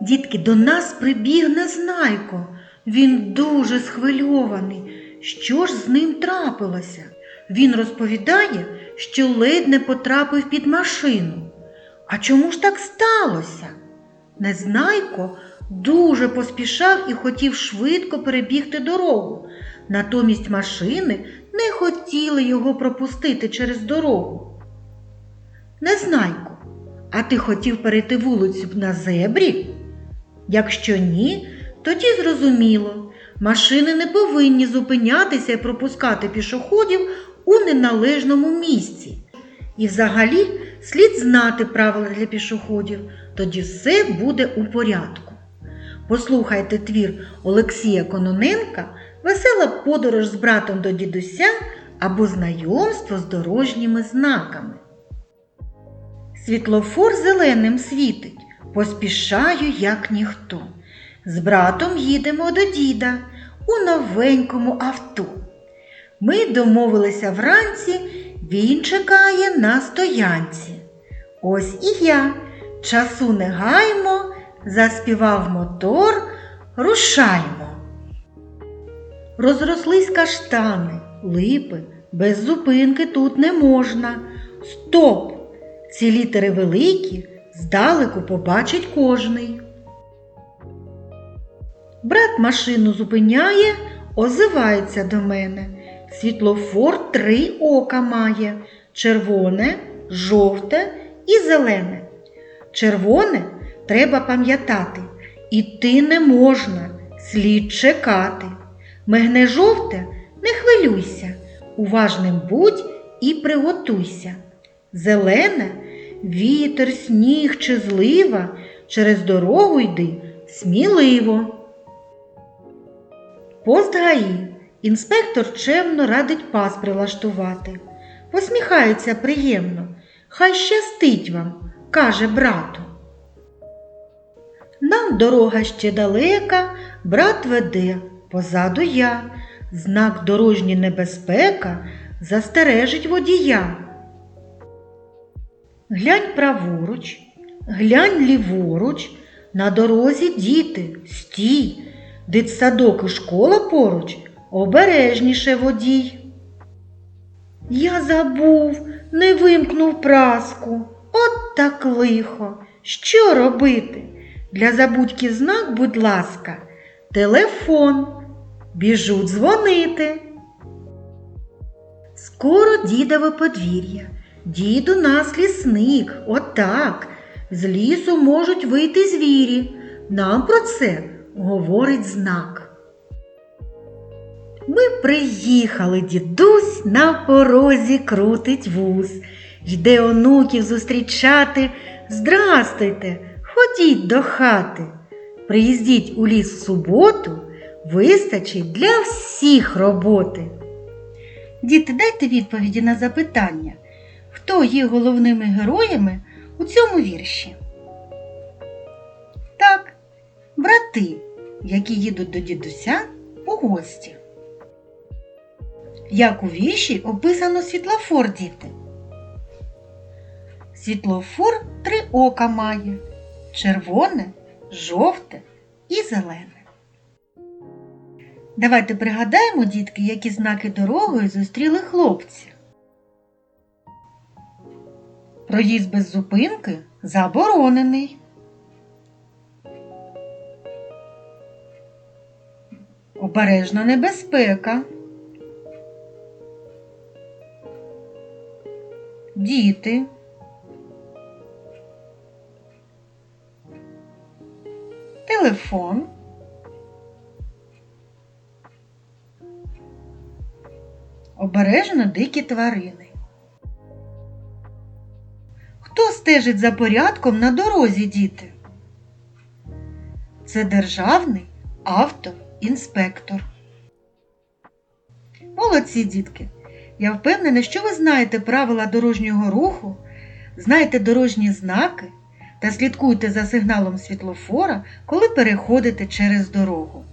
Дітки, до нас прибіг Незнайко. Він дуже схвильований. Що ж з ним трапилося? Він розповідає, що ледь не потрапив під машину. А чому ж так сталося? Незнайко дуже поспішав і хотів швидко перебігти дорогу. Натомість машини не хотіли його пропустити через дорогу. Незнайко, а ти хотів перейти вулицю на зебрі? Якщо ні, тоді зрозуміло, машини не повинні зупинятися і пропускати пішоходів у неналежному місці. І взагалі слід знати правила для пішоходів, тоді все буде у порядку. Послухайте твір Олексія Кононенка Весела подорож з братом до дідуся або знайомство з дорожніми знаками. Світлофор зеленим світить, поспішаю, як ніхто. З братом їдемо до діда у новенькому авто. Ми домовилися вранці, він чекає на стоянці. Ось і я, часу не гаймо, заспівав мотор, рушаймо. Розрослись каштани, липи, без зупинки тут не можна. Стоп! Ці літери великі, здалеку побачить кожний. Брат машину зупиняє, озивається до мене. Світлофор три ока має червоне, жовте і зелене. Червоне треба пам'ятати, іти не можна, слід чекати. Мигне жовте, не хвилюйся, уважним будь і приготуйся. Зелене вітер, сніг чи злива, через дорогу йди сміливо. Пост ГАІ. Інспектор чемно радить пас прилаштувати. Посміхається приємно. Хай щастить вам, каже брату. Нам дорога ще далека, брат веде, позаду я. Знак дорожні небезпека застережить водія. Глянь праворуч, глянь ліворуч, на дорозі діти, стій, дитсадок і школа поруч, обережніше водій. Я забув, не вимкнув праску. От так лихо. Що робити? Для забудьки знак, будь ласка, телефон. Біжу дзвонити. Скоро дідове подвір'я. Дід у нас лісник, отак. З лісу можуть вийти звірі. Нам про це говорить знак. Ми приїхали, дідусь на порозі крутить вуз. Йде онуків зустрічати. Здрастуйте, ходіть до хати. Приїздіть у ліс в суботу, вистачить для всіх роботи. Діти, дайте відповіді на запитання, хто є головними героями у цьому вірші? Так, брати, які їдуть до дідуся у гості. Як у вірші описано світлофор, діти? Світлофор три ока має червоне, жовте і зелене. Давайте пригадаємо, дітки, які знаки дорогою зустріли хлопці. Проїзд без зупинки заборонений. Обережна небезпека. Діти. Телефон. Обережно дикі тварини. Стежить за порядком на дорозі, діти? Це державний автоінспектор. Молодці, дітки! Я впевнена, що ви знаєте правила дорожнього руху, знаєте дорожні знаки та слідкуйте за сигналом світлофора, коли переходите через дорогу.